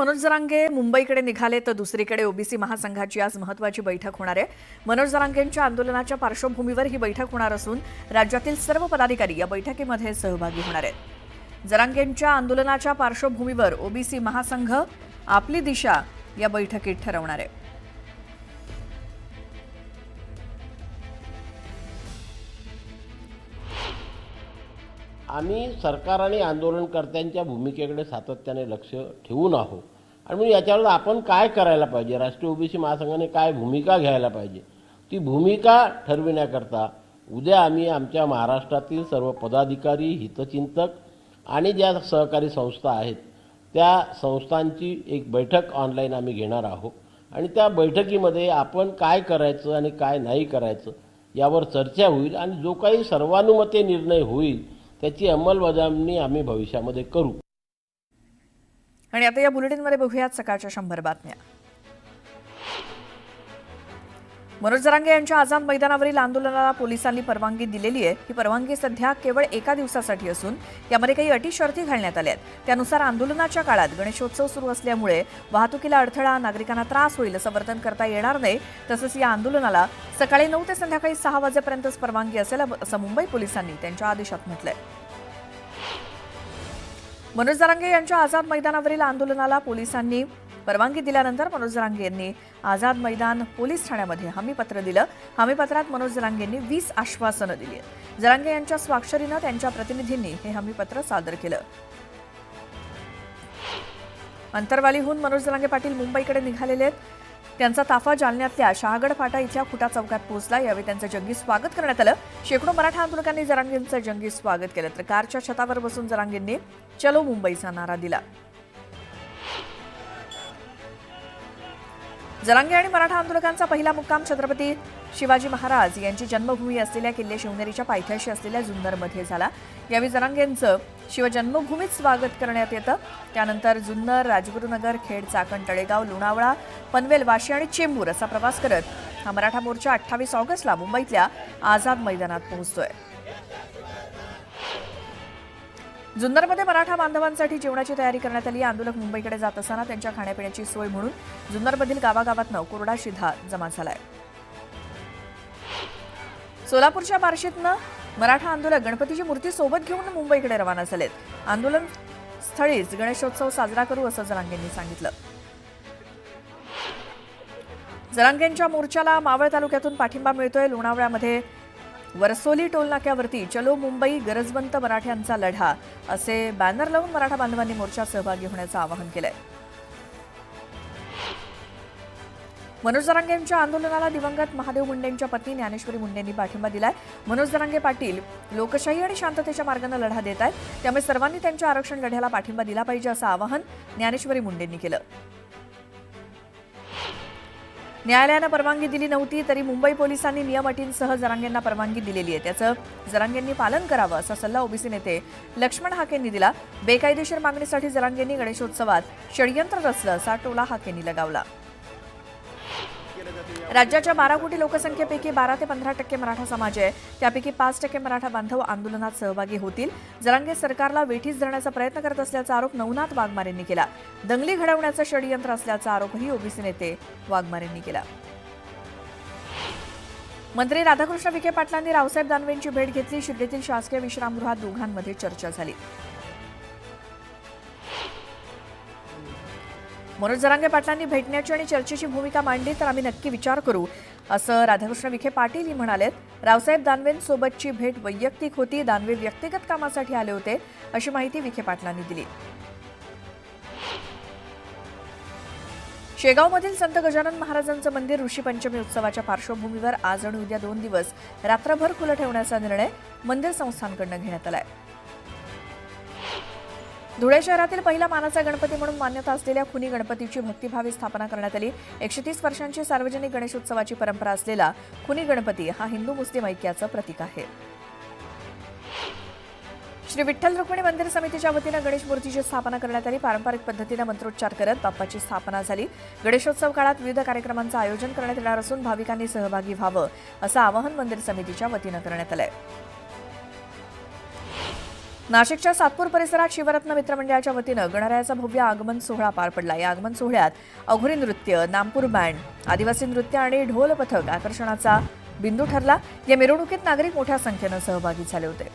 मनोज जरांगे मुंबईकडे निघाले तर दुसरीकडे ओबीसी महासंघाची आज महत्वाची बैठक होणार आहे. मनोज जरांगेंच्या आंदोलनाच्या पार्श्वभूमीवर ही बैठक होणार असून राज्यातील सर्व पदाधिकारी या बैठकीमध्ये सहभागी होणार आहेत. जरांगेंच्या आंदोलनाच्या पार्श्वभूमीवर ओबीसी महासंघ आपली दिशा या बैठकीत ठरवणार आहे. आम्ही सरकार आणि आंदोलनकर्त्यांच्या भूमिकेकडे सातत्याने लक्ष ठेवून आहोत. आणि मग याच्यावर आपण काय करायला पाहिजे? राष्ट्रीय ओबीसी महासंघाने काय भूमिका घ्यायला पाहिजे? ती भूमिका ठरविण्याकरता उद्या आम्ही आमच्या महाराष्ट्रातील सर्व पदाधिकारी हितचिंतक आणि ज्या सहकारी संस्था आहेत त्या संस्थांची एक बैठक ऑनलाईन आम्ही घेणार आहोत. आणि त्या बैठकीमध्ये आपण काय करायचं आणि काय नाही करायचं यावर चर्चा होईल आणि जो काही सर्वानुमते निर्णय होईल त्याची अंमलबजावणी आम्ही भविष्यामध्ये करू. आणि आता या बुलेटिनमध्ये बघूयात सकाळच्या शंभर बातम्या. मनोज जरांगे यांच्या आझाद मैदानावरील आंदोलनाला पोलिसांनी परवानगी दिलेली आहे. ही परवानगी सध्या केवळ एका दिवसासाठी असून यामध्ये काही अटी शर्ती घालण्यात आल्या आहेत. त्यानुसार आंदोलनाच्या काळात गणेशोत्सव सुरू असल्यामुळे वाहतुकीला अडथळा नागरिकांना त्रास होईल असं वर्तन करता येणार नाही. तसंच या आंदोलनाला सकाळी नऊ ते संध्याकाळी सहा वाजेपर्यंतच परवानगी असेल असं मुंबई पोलिसांनी त्यांच्या आदेशात म्हटलंय. मनोज जरांगे यांच्या आझाद मैदानावरील आंदोलनाला पोलिसांनी परवानगी दिल्यानंतर मनोज जरांगे यांनी आझाद मैदान पोलीस ठाण्यामध्ये हमीपत्र दिलं. हमीपत्रात मनोज जरांगेंनी वीस आश्वासनं दिली आहेत. जरांगे यांच्या स्वाक्षरीनं त्यांच्या प्रतिनिधींनी हे हमीपत्र सादर केलं. अंतरवालीहून मनोज जरांगे पाटील मुंबईकडे निघालेले आहेत. त्यांचा ताफा जालन्यातल्या शहागड फाटा इथल्या खुटा चौकात पोहोचला. यावेळी त्यांचं जंगी स्वागत करण्यात आलं. शेकडो मराठा आंदोलकांनी जरांगेंचं जंगी स्वागत केलं. तर कारच्या छतावर बसून जरांगेंनी चलो मुंबईचा नारा दिला. जरांगे आणि मराठा आंदोलकांचा पहिला मुक्काम छत्रपती शिवाजी महाराज यांची जन्मभूमी असलेल्या किल्ले शिवनेरीच्या पायथ्याशी असलेल्या जुन्नरमध्ये झाला. यावेळी जरांगेंचं शिवजन्मभूमीत स्वागत करण्यात येतं. त्यानंतर जुन्नर राजगुरुनगर खेड चाकण तळेगाव लोणावळा पनवेल वाशी आणि चेंबूर असा प्रवास करत हा मराठा मोर्चा अठ्ठावीस ऑगस्टला मुंबईतल्या आझाद मैदानात पोहोचतोय. जुन्नरमध्ये मराठा बांधवांसाठी जेवणाची तयारी करण्यात आली. आंदोलक मुंबईकडे जात असताना त्यांच्या खाण्यापिण्याची सोय म्हणून जुन्नरमधील गावागावातनं कोरडा शिधा जमा झालाय. सोलापूरच्या बार्शीतनं मराठा आंदोलक गणपतीची मूर्ती सोबत घेऊन मुंबईकडे रवाना झालेत. आंदोलन स्थळीच गणेशोत्सव साजरा करू असं जरांगेंनी सांगितलं. जरांगेंच्या मोर्चाला मावळ तालुक्यातून पाठिंबा मिळतोय. लोणावळ्यामध्ये वरसोली टोलनाक्यावरती चलो मुंबई गरजवंत मराठ्यांचा लढा असे बॅनर लावून मराठा बांधवांनी मोर्चात सहभागी होण्याचं आवाहन केलंय. मनोज दरांगे यांच्या आंदोलनाला दिवंगत महादेव मुंडेंच्या पत्नी ज्ञानेश्वरी मुंडेंनी पाठिंबा दिलाय. मनोज दरांगे पाटील लोकशाही आणि शांततेच्या मार्गानं लढा देत आहेत त्यामुळे सर्वांनी त्यांच्या आरक्षण लढ्याला पाठिंबा दिला पाहिजे असं आवाहन ज्ञानेश्वरी मुंडेंनी केलं. न्यायालयानं परवानगी दिली नव्हती तरी मुंबई पोलिसांनी नियम अटींसह जरांगेंना परवानगी दिलेली आहे. त्याचं जरांगेंनी पालन करावं असा सल्ला ओबीसी नेते लक्ष्मण हाकेंनी दिला. बेकायदेशीर मागणीसाठी जरांगेंनी गणेशोत्सवात षडयंत्र रचलं असा टोला हाकेंनी लगावला. राज्याच्या बारा कोटी लोकसंख्येपैकी बारा ते पंधरा टक्के मराठा समाज आहे. त्यापैकी पाच टक्के मराठा बांधव आंदोलनात सहभागी होतील. जरांगे सरकारला वेठीस धरण्याचा प्रयत्न करत असल्याचा आरोप नवनाथ वाघमारेंनी केला. दंगली घडवण्याचं षडयंत्र असल्याचा आरोपही ओबीसी नेते वाघमारेंनी केला. मंत्री राधाकृष्ण विखे पाटलांनी रावसाहेब दानवेंची भेट घेतली. शिर्डीतील शासकीय विश्रामगृहात दोघांमध्ये चर्चा झाली. मनोज जरांगे पाटलांनी भेटण्याची आणि चर्चेची भूमिका मांडली तर आम्ही नक्की विचार करू असं राधाकृष्ण विखे पाटील म्हणालेत. रावसाहेब दानवेंसोबतची भेट वैयक्तिक होती दानवे व्यक्तिगत कामासाठी आले होते अशी माहिती विखे पाटलांनी दिली. शेगावमधील संत गजानन महाराजांचं मंदिर ऋषी पंचमी उत्सवाच्या पार्श्वभूमीवर आज आणि उद्या दोन दिवस रात्रभर खुलं ठेवण्याचा निर्णय मंदिर संस्थांकडून घेण्यात आलाय. धुळे शहरातील पहिला मानाचा गणपती म्हणून मान्यता असलेल्या खुनी गणपतीची भक्तिभावी स्थापना करण्यात आली. एकशे तीस वर्षांची सार्वजनिक गणेशोत्सवाची परंपरा असलेला खुनी गणपती हा हिंदू मुस्लिम ऐक्याचं प्रतीक आहे. श्री विठ्ठल रुक्मिणी मंदिर समितीच्या वतीनं गणेश मूर्तीची स्थापना करण्यात आली. पारंपरिक पद्धतीनं मंत्रोच्चार करत बाप्पाची स्थापना झाली. गणेशोत्सव काळात विविध कार्यक्रमांचं आयोजन करण्यात येणार असून भाविकांनी सहभागी व्हावं असं आवाहन मंदिर समितीच्या वतीनं करण्यात आलं आहे नाशिकच्या सातपूर परिसरात शिवरत्न मित्रमंडळाच्या वतीनं गणरायाचा भव्य आगमन सोहळा पार पडला. या आगमन सोहळ्यात अघोरी नृत्य नामपूर बँड आदिवासी नृत्य आणि ढोल पथक आकर्षणाचा बिंदू ठरला. या मिरवणुकीत नागरिक मोठ्या संख्येनं सहभागी झाले होते.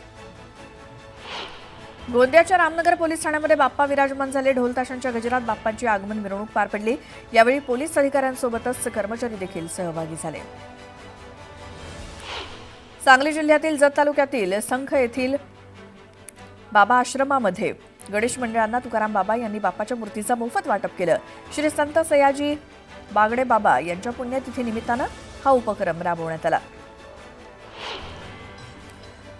गोंदियाच्या रामनगर पोलीस ठाण्यामध्ये बाप्पा विराजमान झाले. ढोलताशांच्या गजरात बाप्पांची आगमन मिरवणूक पार पडली. यावेळी पोलीस अधिकाऱ्यांसोबतच कर्मचारी देखील सहभागी झाले. सांगली जिल्ह्यातील जत तालुक्यातील संख येथील बाबा आश्रमामध्ये. गणेश मंडळांना तुकाराम बाबा यांनी बाप्पाच्या मूर्तीचा मोफत वाटप केलं. श्री संत सयाजी बागडे बाबा यांच्या पुण्यतिथी निमित्तानं हा उपक्रम राबवण्यात आला.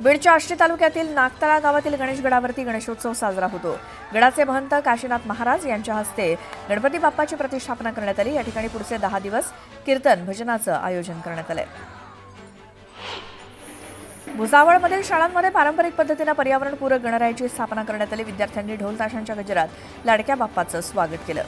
बीडच्या आष्टी तालुक्यातील नागतळा गावातील गणेश गडावरती गणेशोत्सव साजरा होतो. गडाचे महंत काशीनाथ महाराज यांच्या हस्ते गणपती बाप्पाची प्रतिष्ठापना करण्यात आली. या ठिकाणी पुढचे दहा दिवस कीर्तन भजनाचं आयोजन करण्यात आलंय. भुसावळमधील शाळांमध्ये पारंपरिक पद्धतीनं पर्यावरणपूरक गणरायाची स्थापना करण्यात आली. विद्यार्थ्यांनी ढोल ताशांच्या गजरात लाडक्या बाप्पाचं स्वागत केलं.